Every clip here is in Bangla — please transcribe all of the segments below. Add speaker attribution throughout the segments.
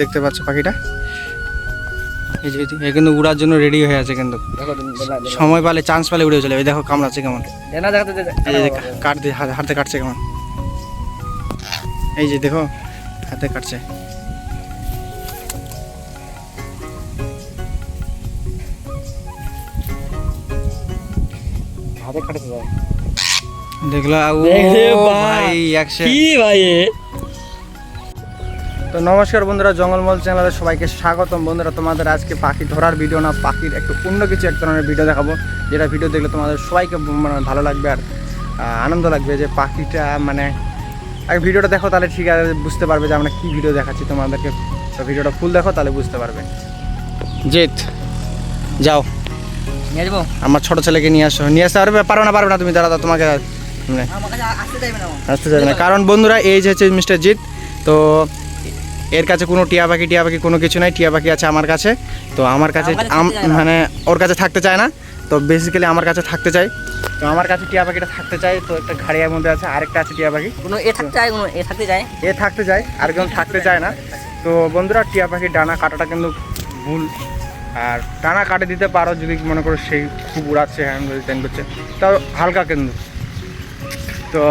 Speaker 1: দেখতে পাচ্ছ পাখিটা? এই যে এ কিন্তু উড়ার জন্য রেডি হয়ে আছে কিন্তু। সময় পালে চান্স পালে উড়ে চলে এই দেখো কামড়াচ্ছে কেমন।
Speaker 2: দেনা দেখাতে
Speaker 1: এই যে কাট হাতে কাটছে কেমন। এই যে দেখো হাতে কাটছে।
Speaker 2: হাতে কাটতে
Speaker 1: দেখলা ও
Speaker 2: ভাই। কি ভাই?
Speaker 1: তো নমস্কার বন্ধুরা জঙ্গলমল চ্যানেলে সবাইকে স্বাগতম। বন্ধুরা তোমাদের আজকে পাখি ধরার ভিডিও না পাখির একটু অন্য কিছু এক ধরনের ভিডিও দেখাবো। যেটা ভিডিও দেখলে তোমাদের সবাইকে মানে ভালো লাগবে আর আনন্দ লাগবে যে পাখিটা মানে আগে ভিডিওটা দেখো তাহলে ঠিক আছে বুঝতে পারবে যে আমরা কী ভিডিও দেখাচ্ছি তোমাদেরকে। তো ভিডিওটা ফুল দেখো তাহলে বুঝতে পারবে। জেত যাও।
Speaker 2: নিয়ে যাব?
Speaker 1: আমার ছোটো ছেলেকে নিয়ে আসো। নিয়ে আসতে পারবে? পারো না পারবে না তুমি দাঁড়া দাও, তোমাকে মানে
Speaker 2: আসতে চাইবে না
Speaker 1: যাবে না। কারণ বন্ধুরা এই যে হচ্ছে মিস্টার জিৎ তো এর কাছে কোনো টিয়া পাখি টিয়া পাখি কোনো কিছু নাই টিয়া পাখি আছে আমার কাছে। তো আমার কাছে। মানে ওর কাছে থাকতে চায় না। তো বেসিক্যালি আমার কাছে থাকতে চাই তো আমার কাছে টিয়া পাখিটা থাকতে চাই তো একটা ঘাড়িয়ার মধ্যে আছে আরেকটা আছে টিয়া পাখি।
Speaker 2: কোনো এ থাকতে চায় কোনো এ থাকতে চায়?
Speaker 1: এ থাকতে চায় আর কেউ থাকতে চায় না। তো বন্ধুরা টিয়া পাখির ডানা কাটাটা কিন্তু ভুল। আর ডানা কাটে দিতে পারো যদি মনে করো সেই খুব উড়াচ্ছে হ্যান্ড টেন করছে তাও হালকা কিন্তু। তো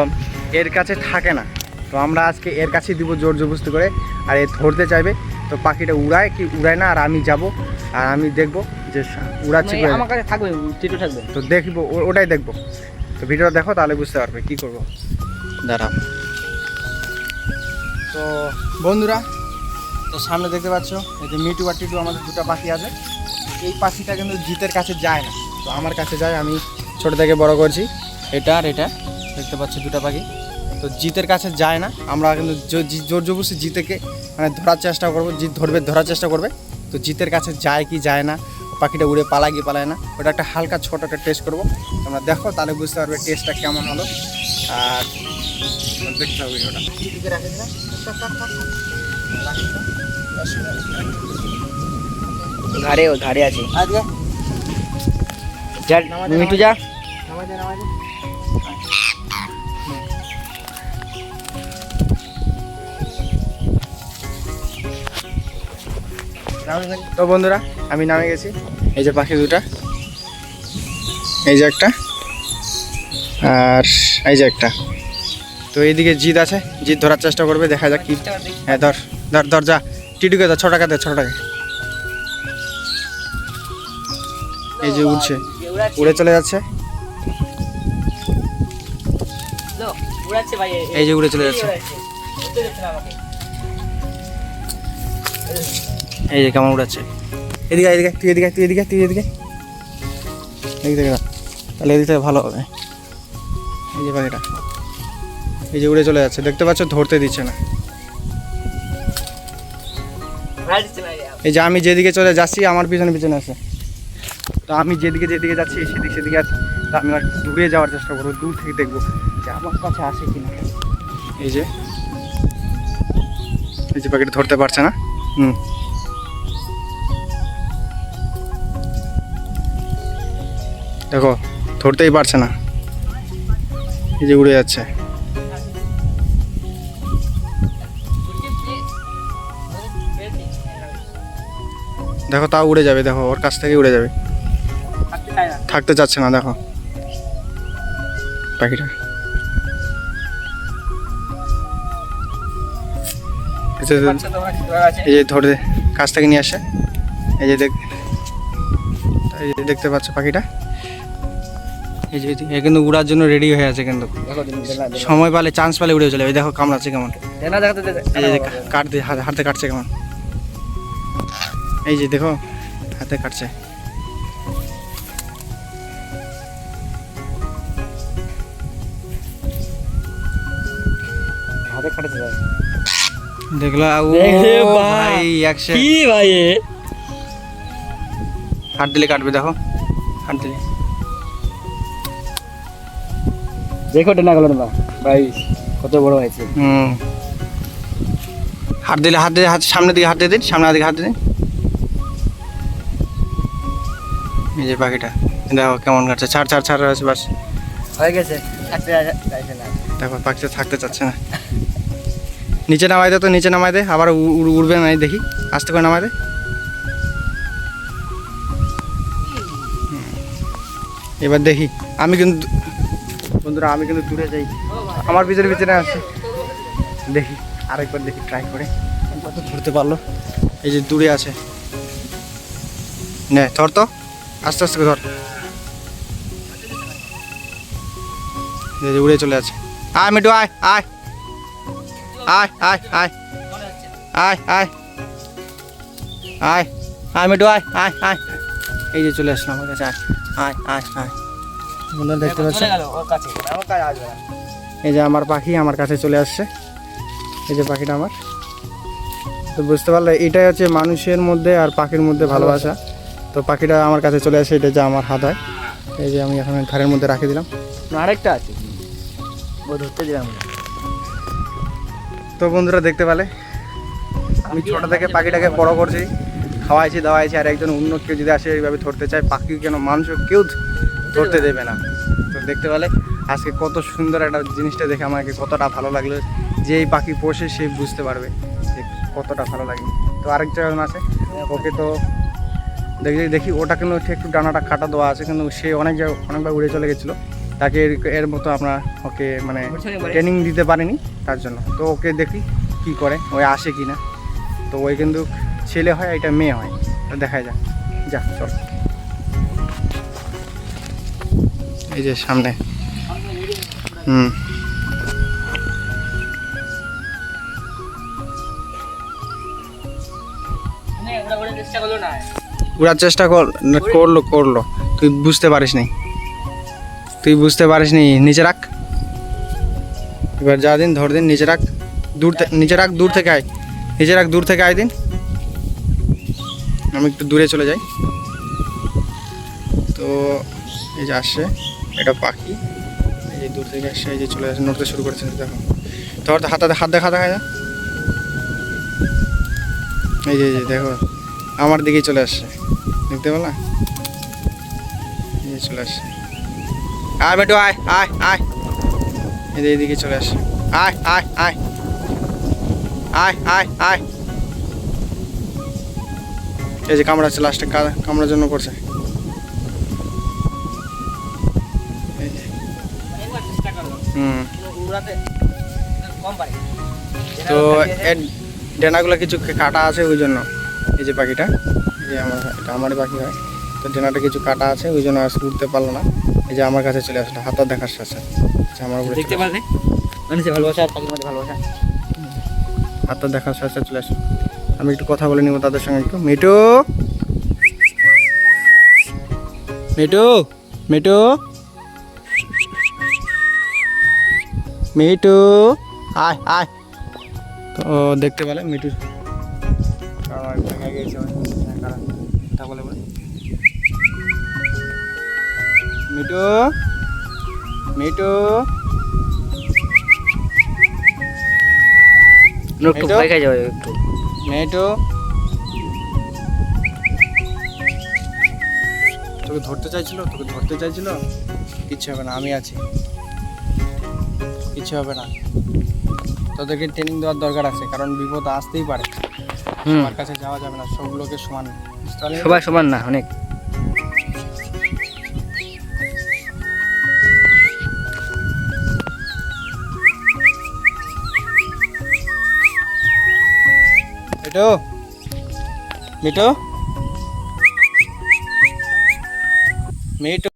Speaker 1: এর কাছে থাকে না। তো আমরা আজকে এর কাছেই দিব জোর জবস্তি করে। আর এ ধরতে চাইবে তো পাখিটা উড়ায় কি উড়ায় না আর আমি যাব আর আমি দেখব যে উড়াচ্ছে
Speaker 2: মানে আমার কাছে থাকবে টিটু থাকবে।
Speaker 1: তো দেখব ও- ওটাই দেখব। তো ভিডিওটা দেখো তাহলে বুঝতে পারবে কি করব। দাঁড়াও তো বন্ধুরা তো সামনে দেখতে পাচ্ছ এই যে মিটু আর টিটু আমাদের দুটো পাখি আছে। এই পাখিটা কিন্তু জিতের কাছে যায় না। তো আমার কাছে যায় আমি ছোট থেকে বড় করছি। এটা আর এটা দেখতে পাচ্ছ দুটো পাখি। তো জিতের কাছে যায় না। আমরা কিন্তু জোর জবরদস্তি জিতেকে মানে ধরার চেষ্টা করব জিত ধরবে ধরার চেষ্টা করবে। তো জিতের কাছে যায় কি যায় না পাখিটা উড়ে পালায় কি পালায় না ওটা একটা হালকা ছোট একটা টেস্ট করব। তোমরা দেখো তাহলে বুঝতে পারবে টেস্টটা কেমন হলো। আর দেখতে হবে ওটা
Speaker 2: ঘাড়ে ও ঘাড়ে আছে। যা মিটু যা।
Speaker 1: তো বন্ধুরা আমি নামে গেছি। এই যে পাখি দুটা। এই যে একটা। আর এই যে একটা। তো এইদিকে জিদ আছে। জিদ ধরার চেষ্টা করবে দেখা যাক কি হ্যাঁ ধর ধর ধর যা। টিটুকে ধর ছ টাকা দে ছ টাকা এই যে উঠছে উড়ে চলে যাচ্ছে। এই যে উড়ে চলে যাচ্ছে। এই যে কেমন উড়াচ্ছে। এদিকে এদিকে তুই এদিকে তুই এদিকে তুই এদিকে। এদিক থেকে। তাহলে এদিক থেকে ভালো হবে। এই যে পাখিটা এই যে উড়ে চলে যাচ্ছে। দেখতে পাচ্ছ ধরতে দিচ্ছে না। এই যে আমি যেদিকে চলে যাচ্ছি আমার পিছনে পিছনে আছে। তো আমি যেদিকে যেদিকে যাচ্ছি সেদিক সেদিকে আছে। তো আমি আর দূরে যাওয়ার চেষ্টা করব দূর থেকে দেখব যে আমার কাছে আসে কি না। এই যে। এই যে পাখিটা ধরতে পারছে না। হুম। দেখো, ধরতেই পারছে না। এই যে উড়ে যাচ্ছে। দেখো, তাও উড়ে যাবে, দেখো, ওর কাছ থেকে উড়ে যাবে।
Speaker 2: থাকতে।
Speaker 1: চাচ্ছে না, দেখো। পাখিটা। এই যে, ধরে, কাছ থেকে নিয়ে আসে। এই যে, দেখ এই যে, দেখতে পাচ্ছ পাখিটা? এই যে এ কিন্তু উড়ার জন্য রেডি হয়ে আছে কিন্তু। সময় পালে চান্স পালে উড়ে চলে এই দেখো কামড়াচ্ছে কেমন।
Speaker 2: দেনা দেখাতে দে-
Speaker 1: এই যে কাট দিয়ে হাতে কাটছে কেমন। এই যে দেখো হাতে কাটছে।
Speaker 2: হাতে কাটতে যায়
Speaker 1: দেখলা ভাই একশো
Speaker 2: কি ভাই?
Speaker 1: হাত দিলে কাটবে দেখো। হাত দিলে।
Speaker 2: দেখো ডেনা গেল না ভাই। কত বড় হয়েছে।
Speaker 1: হুম। হাত দিলে হাত দিয়ে হাত সামনের দিকে হাত দিয়ে দিন। সামনের দিকে হাত দিয়ে দিন। এই যে পাখিটা। দেখো কেমন কাটছে। ছাড় ছাড় ছাড় আছে বাস।
Speaker 2: হয়ে গেছে।
Speaker 1: দেখো পাখিটা থাকতে চাচ্ছে না। নিচে নামাই দে তো নিচে নামাই দে। আবার উড়বে না দেখি। আস্তে করে নামাই দে। এবার দেখি। আমি কিন্তু বন্ধুরা, আমি কিন্তু দূরে যাই। আমার পিছনে পিছনে আছে। দেখি, আরেকবার দেখি ট্রাই করে। কত ধরতে পারল? এই যে দূরে আছে। নে, ধর তো। আস্তে আস্তে ধর। উড়ে চলে আছে আয় মিটু আয় আয়। আয় আয় আয়। আয় আয়। আয় আয় মিটু আয় আয় আয়। এই যে চলে আসলো আমার কাছে, আয় আয় আয় আয়। বন্ধুরা দেখতে পাচ্ছ এই যে আমার পাখি আমার কাছে চলে আসছে। এই যে পাখিটা আমার। তো বুঝতে পারলে এটাই হচ্ছে মানুষের মধ্যে আর পাখির মধ্যে ভালোবাসা। তো পাখিটা আমার কাছে চলে আসে এটা যে আমার হাত হয়। এই যে আমি এখন ঘরের মধ্যে রাখে দিলাম।
Speaker 2: আরেকটা আছে। ও ধরতে দিলাম।
Speaker 1: তো বন্ধুরা দেখতে পেলে? আমি ছোট থেকে পাখিটাকে বড় করছি খাওয়াইছি দাওয়াইছি আর একজন অন্য কেউ যদি আসে এইভাবে ধরতে চায় পাখি কেন মানুষ কেউ ধরতে দেবে না। তো দেখতে পেলে আজকে কত সুন্দর একটা জিনিসটা দেখে আমাকে কতটা ভালো লাগল। যে এই পাখি পোষে সে বুঝতে পারবে যে কতটা ভালো লাগে। তো আরেকজন আছে ওকে তো দেখি দেখি ওটা কিন্তু একটু ডানাটা কাটা দেওয়া আছে কিন্তু সে অনেক জায়গায় অনেকবার উড়ে চলে গেছিল। তাকে এর- মতো আমরা ওকে মানে ট্রেনিং দিতে পারিনি তার জন্য। তো ওকে দেখি কি করে ওই আসে কি না তো ওই কিন্তু ছেলে হয় এটা মেয়ে হয়। দেখা যাক যা চল। এই যে সামনে। হুম। উড়ার চেষ্টা কর করল করল। তুই বুঝতে পারিস নি। তুই বুঝতে পারিস নি, নিচে রাখ। এবার যা দিন, ধর দিন, নিচে রাখ। দূর নিচে রাখ, দূর থেকে আয়। নিচে রাখ, দূর থেকে আয় দিন। আমি একটু দূরে চলে যাই। তো, এই যে আসছে। এটা পাখি। এই যে দূর থেকে আসছে, এই যে চলে আসছে, নড়তে শুরু করেছে, দেখো। ধর হাতে, হাত দেখা দেখা যায় এই যে দেখো, আমার দিকেই চলে আসছে। দেখতে পেলা? চলে আসছে। আয় বেটু, আয় আয় আয়। এই যে এইদিকে চলে আসছে। আয় আয় আয়। আয় আয় আয়। এই যে কামড়াচ্ছে লাস্টে কামড়ার জন্য করছে। তো এর ডেনাগুলো কিছু কাটা আছে ওই জন্য। এই যে পাখিটা যে আমার এটা আমারই পাখি হয়। তো ডেনাটা কিছু কাটা আছে ওই জন্য আজকে উঠতে পারল না। এই যে আমার কাছে চলে আসলো হাতা দেখার সাথে আচ্ছা আমার উপরে
Speaker 2: দেখতে পারলে? মানুষের ভালোবাসা আর পাখির মধ্যে ভালোবাসা?
Speaker 1: হাতটা দেখার সাথে চলে আসলো। আমি একটু কথা বলে নিব তাদের সঙ্গে একটু। মিটু মিটু মিটু মিটু আয় আয়। তো দেখতে পেলে মিটু মিটু মিটু
Speaker 2: একটু ভয় খাই যাবে একটু।
Speaker 1: মেয়েটো তোকে ধরতে চাইছিল তোকে ধরতে চাইছিল? কিচ্ছু হবে না আমি আছি। কিচ্ছু হবে না। তোদেরকে ট্রেনিং দেওয়ার দরকার আছে কারণ বিপদ আসতেই পারে। আমার কাছে যাওয়া যাবে না সব লোকের সমান।
Speaker 2: সবাই সমান না অনেক।
Speaker 1: Me too me too me too